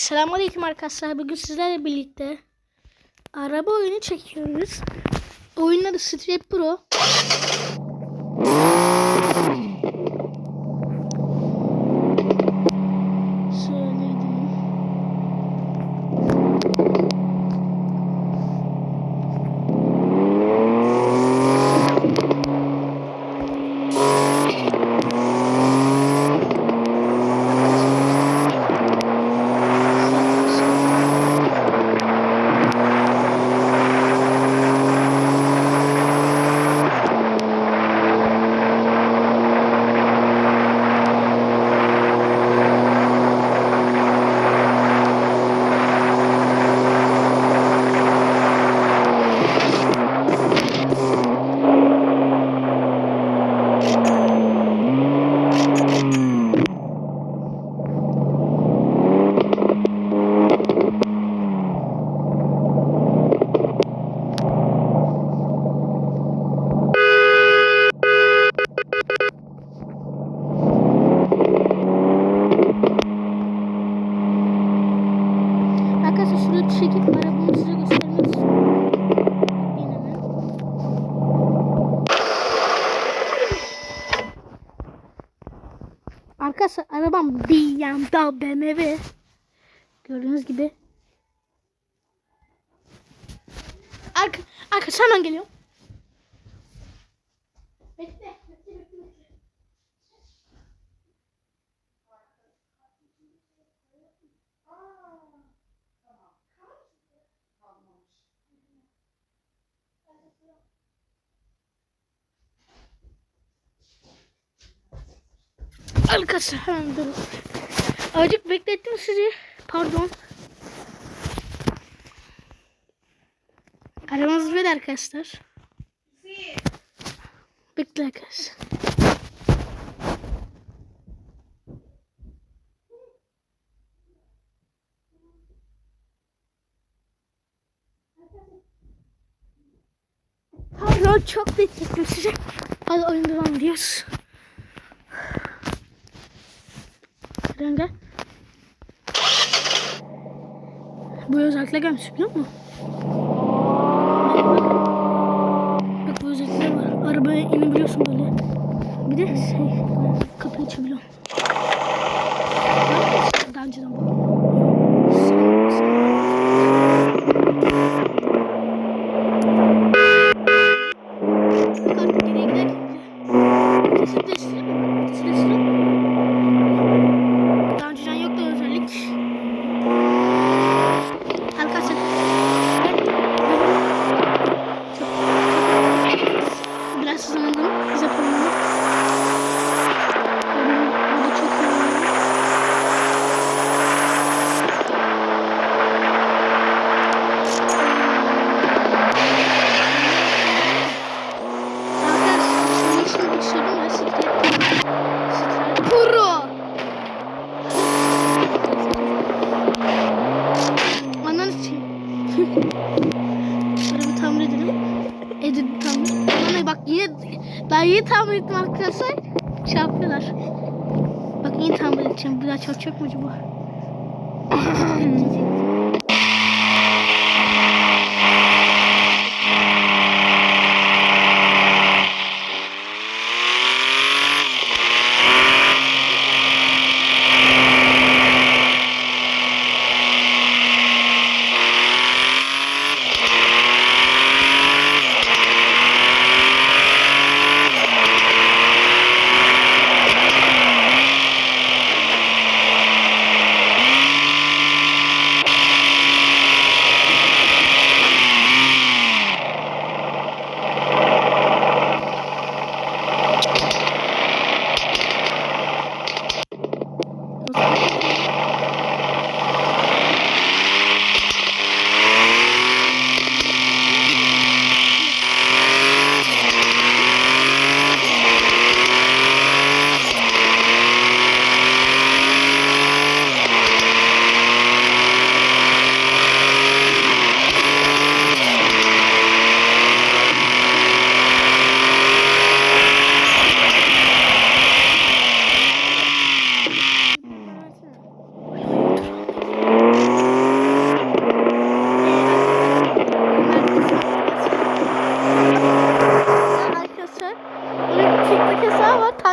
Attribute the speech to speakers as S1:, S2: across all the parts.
S1: Selamünaleyküm arkadaşlar. Bugün sizlerle birlikte araba oyunu çekiyoruz. Oyunun adı Street Pro. Arkadaşlar şurada çekip arabamı size göstermek istiyorum. Arkadaşlar arabam BMW BMW. Gördüğünüz gibi. Arka, arkadaşlar hemen geliyor. Bekle, bekle, bekle, bekle. Arkadaşlar hemen durun. Azıcık beklettim sizi. Pardon. Aramız böyle arkadaşlar. Bekle arkadaşlar. Pardon çok beklettim sizi. Hadi oyun devam ediyoruz. Eren gel. Bu özellikle gelmiş biliyor musun? Bak bu özellikler var. Arabaya inebiliyorsun böyle. Bir de şey kapıyı açabiliyorum. Daha önceden bu. Artık geriye giderken Vitesi değiştirelim. Vitesi değiştirelim. Daha önceden yoktu o özellik. Arkadaşlar. Çok- Biraz hızlandım. Hız yapalım. bunu. Burada- burada çok iyi. Arkadaşlar şunu şimdi düşürdüm ya Street Street Pro. Ananı için. Arabı tamir edelim. Edin tamir. Ananı bak yine ben yine tamir ettim arkadaşlar. Şey yapıyorlar. Bak yine tamir edeceğim. Bir daha çalışacak mı acaba?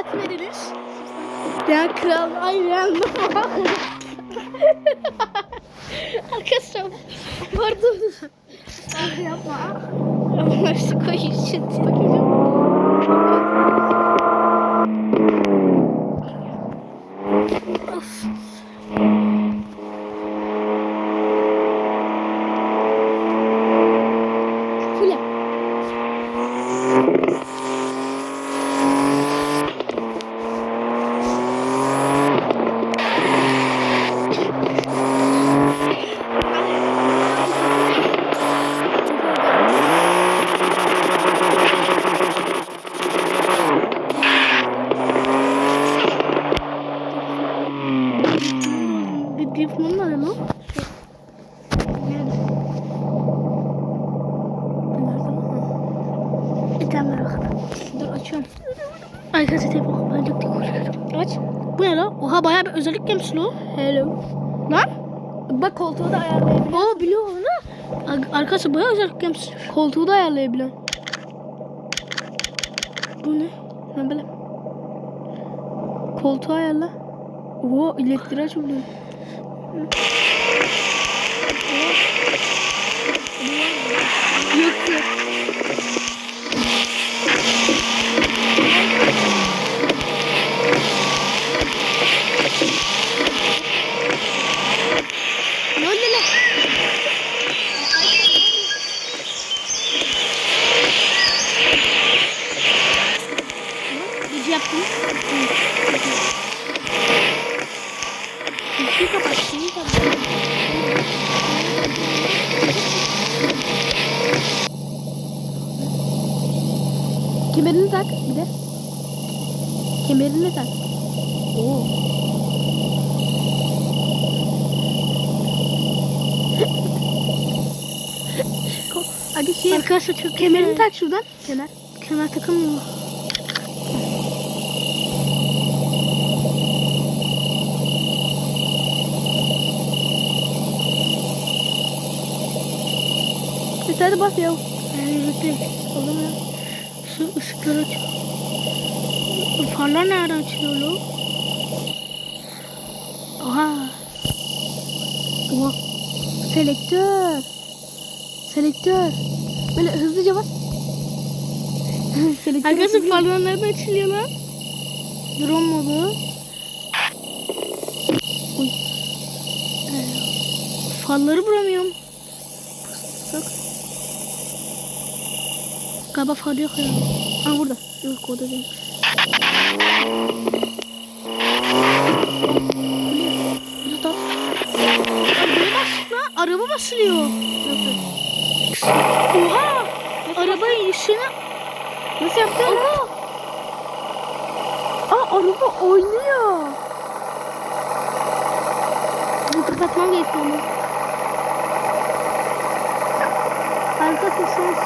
S1: takip edilir. Ya kral aynen. Arkadaşlar pardon.
S2: Sen yapma.
S1: Ama şu koyun şimdi. Bakacağım. Of. Bir tane var. Dur açıyorum. Arkadaşlar telefon özellik koruyorum. Aç. Bu ne lan? Oha bayağı bir özellik gelmiş lan.
S2: Hello.
S1: Lan?
S2: Bak koltuğu da ayarlayabiliyorum.
S1: Aa biliyor onu. Ar- Arkadaşlar bayağı özellik gelmiş.
S2: Koltuğu da ayarlayabiliyorum.
S1: Bu ne?
S2: Ne bileyim. Koltuğu ayarla. Oo elektriği açabiliyorum.
S1: Yok yok. Ne oldu lan? Gece yaptım. Işığı kapat, ışığı kapat.
S2: Kemerini tak bir de. Kemerini tak. Oo. Hadi şey
S1: Arkadaşlar çok
S2: kemerini tak şuradan. Kemer.
S1: Kemer takılmıyor.
S2: Hadi bas ya.
S1: Yani bekle. Olur mu? Şu ışıkları aç. Farlar nereden açılıyor lan? Oha.
S2: Oha. Selektör. Selektör. Böyle hızlıca bas.
S1: Arkadaşlar farlar nereden açılıyor lan? Drone modu. Ee, farları bulamıyorum. Bak. Galiba far yok ya.
S2: Aa burada.
S1: Yok o da değil. Araba basılıyor.
S2: Nasıl?
S1: Oha! Arabanın üstüne...
S2: Nasıl yaptın?
S1: Oha!
S2: Aa araba oynuyor.
S1: Bu kapatmam gerekiyor ama. Arkadaşlar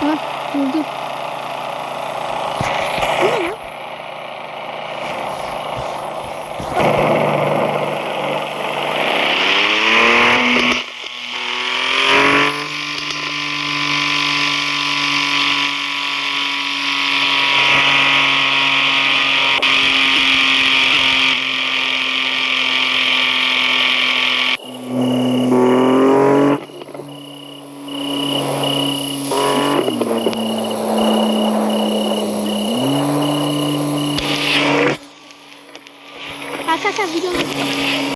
S1: Ha, buldum.